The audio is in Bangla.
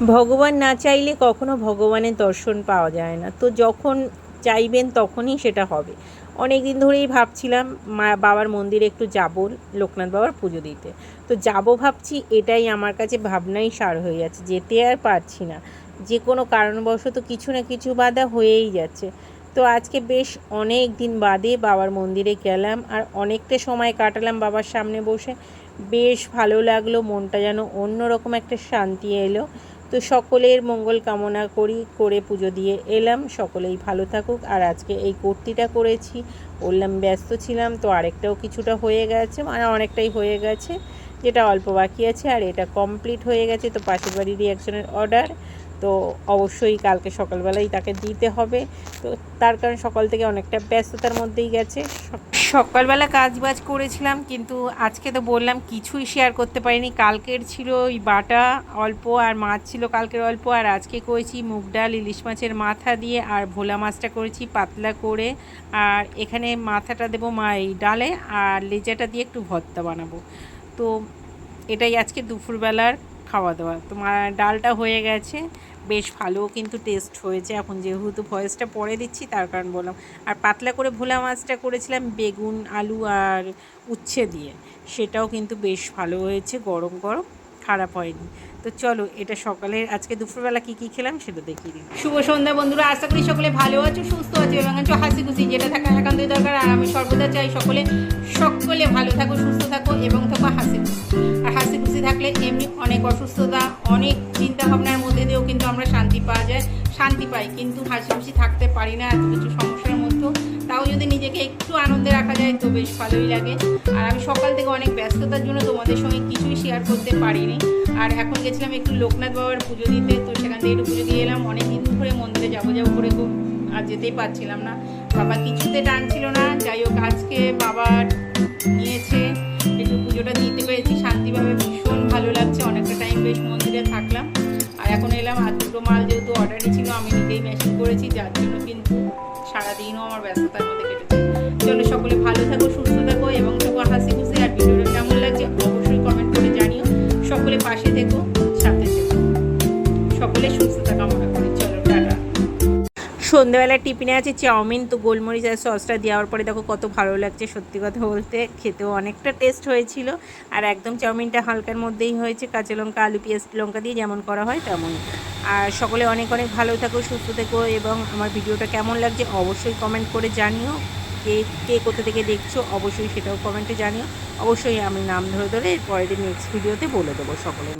ভগবান না চাইলে কখনো ভগবানের দর্শন পাওয়া যায় না। তো যখন চাইবেন তখনই সেটা হবে। অনেক দিন ধরেই ভাবছিলাম, মা বাবার মন্দিরে একটু যাব লোকনাথ বাবার পুজো দিতে। তো যাব ভাবছি, এটাই আমার কাছে ভাবনাই সার হয়ে যাচ্ছে। যেতে আর পারছি না। যে কোনো কারণবশত কিছু না কিছু বাধা হয়েই যাচ্ছে। তো আজকে বেশ অনেক দিন বাদে বাবার মন্দিরে গেলাম আর অনেকটা সময় কাটালাম বাবার সামনে বসে। বেশ ভালো লাগল, মনটা যেন অন্যরকম একটা শান্তি এলো। তো সকলের মঙ্গল কামনা করি, করে পুজো দিয়ে এলাম। সকলেই ভালো থাকুক। আর আজকে এই কুর্তিটা করেছি। বললাম, ব্যস্ত ছিলাম তো আরেকটাও কিছুটা হয়ে গেছে মানে অনেকটাই হয়ে গেছে। যেটা অল্প বাকি আছে আর এটা কমপ্লিট হয়ে গেছে। তো পাশের বাড়িরই একজনের অর্ডার। তো অবশ্যই কালকে সকালবেলাই তাকে দিতে হবে। তো তার কারণ সকাল থেকে অনেকটা ব্যস্ততার মধ্যেই গেছে। সকালবেলা কাজ বাজ করেছিলাম, কিন্তু আজকে তো বললাম কিছুই শেয়ার করতে পারিনি। কালকের ছিল ওই বাটা অল্প আর মাছ ছিল কালকের অল্প, আর আজকে করেছি মুগ ডাল, ইলিশ মাছের মাথা দিয়ে, আর ভোলা মাছটা করেছি পাতলা করে। আর এখানে মাথাটা দেবো মা এই ডালে, আর লেজাটা দিয়ে একটু ভর্তা বানাবো। তো এটাই আজকে দুপুরবেলার খাওয়া দাওয়া। তো মা- ডালটা হয়ে গেছে। বেশ ভালো কিন্তু টেস্ট হয়েছে। এখন যেহেতু ভয়েসটা পরে দিচ্ছি, তার কারণ বললাম। আর পাতলা করে ভোলা মাছটা করেছিলাম বেগুন, আলু আর উচ্ছে দিয়ে। সেটাও কিন্তু বেশ ভালো হয়েছে, গরম গরম, খারাপ হয়নি। তো চলো, এটা সকালে, আজকে দুপুরবেলা কী কী খেলাম সেটা দেখিয়ে দিই। শুভ সন্ধ্যা বন্ধুরা, আশা করি সকলে ভালো আছো, সুস্থ আছো এবং আছো। হাসি খুশি, যেটা থাকা একান্তই দরকার। আর আমি সর্বদা চাই সকলে সকলে ভালো থাকো, সুস্থ থাকো এবং থাকো হাসি খুশি। এমনি অনেক অসুস্থতা, অনেক চিন্তা ভাবনার মধ্যে দিয়েও কিন্তু আমরা শান্তি পাওয়া যায়, শান্তি পাই। কিন্তু হাসি খুশি থাকতে পারি না, এত কিছু সমস্যার মধ্যেও। তাও যদি নিজেকে একটু আনন্দে রাখা যায়, তো বেশ ভালোই লাগে। আর আমি সকাল থেকে অনেক ব্যস্ততার জন্য তোমাদের সঙ্গে কিছুই শেয়ার করতে পারিনি। আর এখন গেছিলাম একটু লোকনাথ বাবার পুজো দিতে, তো সেখান থেকে একটু পুজো দিয়ে এলাম। অনেক দিন ধরে মন্দিরে যাব যাব করে আর যেতেই পারছিলাম না। বাবা কিছুতে টানছিল না। যাই হোক, আজকে বাবার এখন এলাম, আর দুটো মাল যেহেতু অর্ডারই ছিল আমি নিজেই মেশিন করেছি, যার জন্য কিন্তু সারাদিনও আমার ব্যস্ততার মধ্যে কেটেছে। চলো সকলে ভালো থাকো, সুস্থ থাকো, এবং থাকো হাসি খুশি। আর ভিডিওটা কেমন লাগছে অবশ্যই কমেন্ট করে জানিও। সকলে পাশে থেকো, সাথে থেকো। সকলে সুস্থ কামনা মনে টাটা সন্ধ্যাবেলার টিফিনে আছে চাউমিন, তো গোলমরিচ আর সসটা দেওয়ার পরে দেখো কত ভালো লাগছে সত্যি কথা বলতে। খেতেও অনেকটা টেস্ট হয়েছিল। আর একদম চাউমিনটা হালকার মধ্যেই হয়েছে। কাঁচা লঙ্কা, আলু, পেঁয়াজ লঙ্কা দিয়ে যেমন করা হয় তেমন আর সকলে অনেক অনেক ভালো থাকো, সুস্থ থেকো এবং আমার ভিডিওটা কেমন লাগছে অবশ্যই কমেন্ট করে জানিও। কে কে কোথা থেকে দেখছ অবশ্যই সেটাও কমেন্টে জানিও। অবশ্যই আমি নাম ধরে ধরে পরের নেক্সট ভিডিওতে বলে দেবো সকলে